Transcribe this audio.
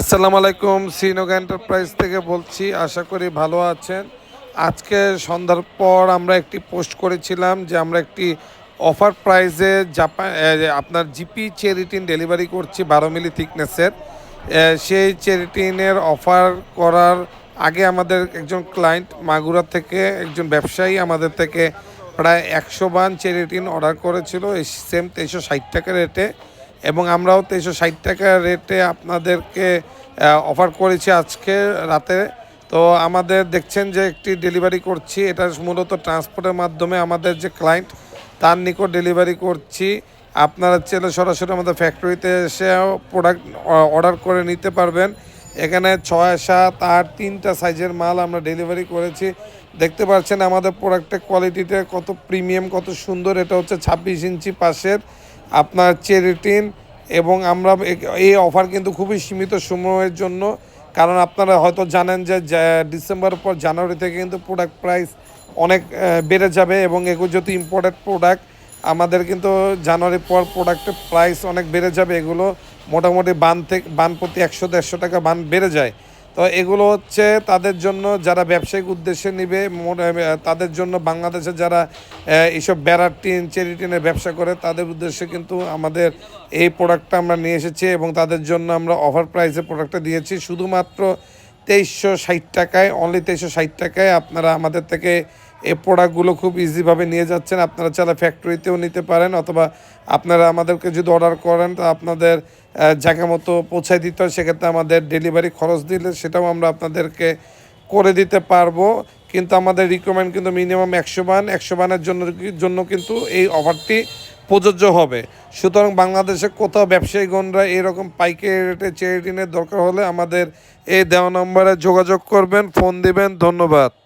আসসালামু আলাইকুম শ্রীনগ এন্টারপ্রাইজ থেকে বলছি, আশা করি ভালো আছেন। আজকে সন্ধ্যার পর আমরা একটি পোস্ট করেছিলাম যে আমরা একটি অফার প্রাইজে জাপান আপনার জিপি চেরিটিন ডেলিভারি করছি বারো মিলি থিকনেসের। সেই চেরিটিনের অফার করার আগে আমাদের একজন ক্লায়েন্ট মাগুরা থেকে, একজন ব্যবসায়ী আমাদের থেকে প্রায় একশো বান চেরিটিন অর্ডার করেছিল, এই সেম তেইশশো ষাট টাকা রেটে। এবং আমরাও তেইশশো ষাট টাকা রেটে আপনাদেরকে অফার করেছি আজকে রাতে। তো আমাদের দেখছেন যে একটি ডেলিভারি করছি। এটা মূলত ট্রান্সপোর্টের মাধ্যমে আমাদের যে ক্লায়েন্ট তার নিকট ডেলিভারি করছি। আপনারা চাইলে সরাসরি আমাদের ফ্যাক্টরিতে এসে প্রোডাক্ট অর্ডার করে নিতে পারবেন। এখানে ছয়, সাত, আট, তিনটা সাইজের মাল আমরা ডেলিভারি করেছি। দেখতে পাচ্ছেন আমাদের প্রোডাক্টের কোয়ালিটিটা কত প্রিমিয়াম কত সুন্দর। এটা হচ্ছে ছাব্বিশ ইঞ্চি পাশের। আপনার চেরিটিন এবং আমরা এই অফার কিন্তু খুবই সীমিত সময়ের জন্য, কারণ আপনারা হয়তো জানেন যে ডিসেম্বর পর জানুয়ারি থেকে কিন্তু প্রোডাক্ট প্রাইস অনেক বেড়ে যাবে এবং এগুলো যেহেতু ইম্পোর্টেড প্রোডাক্ট আমাদের কিন্তু জানুয়ারি পর প্রোডাক্টের প্রাইস অনেক বেড়ে যাবে, এগুলো মোটামুটি বান থেকে, বান প্রতি একশো, দেড়শো টাকা বান বেড়ে যায়। তো এগুলো হচ্ছে তাদের জন্য যারা ব্যবসায়িক উদ্দেশ্যে নিবে তাদের জন্য বাংলাদেশে যারা এইসব বেড়ার টিন, চেরি টিনের ব্যবসা করে, তাদের উদ্দেশ্যে কিন্তু আমাদের এই প্রোডাক্টটা আমরা নিয়ে এসেছি এবং তাদের জন্য আমরা অফার প্রাইসে প্রোডাক্টটা দিয়েছি। শুধুমাত্র তেইশশো ষাট টাকায় অনলি তেইশশো ষাট টাকায় আপনারা আমাদের থেকে এই প্রোডাক্টগুলো খুব ইজিভাবে নিয়ে যাচ্ছেন। আপনারা চাইলে ফ্যাক্টরিতেও নিতে পারেন অথবা আপনারা আমাদেরকে যদি অর্ডার করেন, তো আপনাদের জায়গা মতো পৌঁছায় দিতে হয়। সেক্ষেত্রে আমাদের ডেলিভারি খরচ দিলে সেটাও আমরা আপনাদেরকে করে দিতে পারব। কিন্তু আমাদের রিকমেন্ড কিন্তু মিনিমাম একশো বান। একশো বানের জন্য জন্য কিন্তু এই অফারটি প্রযোজ্য হবে। সুতরাং বাংলাদেশে কোথাও ব্যবসায়ীগণরা এরকম পাইকারি রেটে চেরিটিনের দরকার হলে আমাদের এই দেওয়া নম্বরে যোগাযোগ করবেন। ফোন দিবেন। ধন্যবাদ।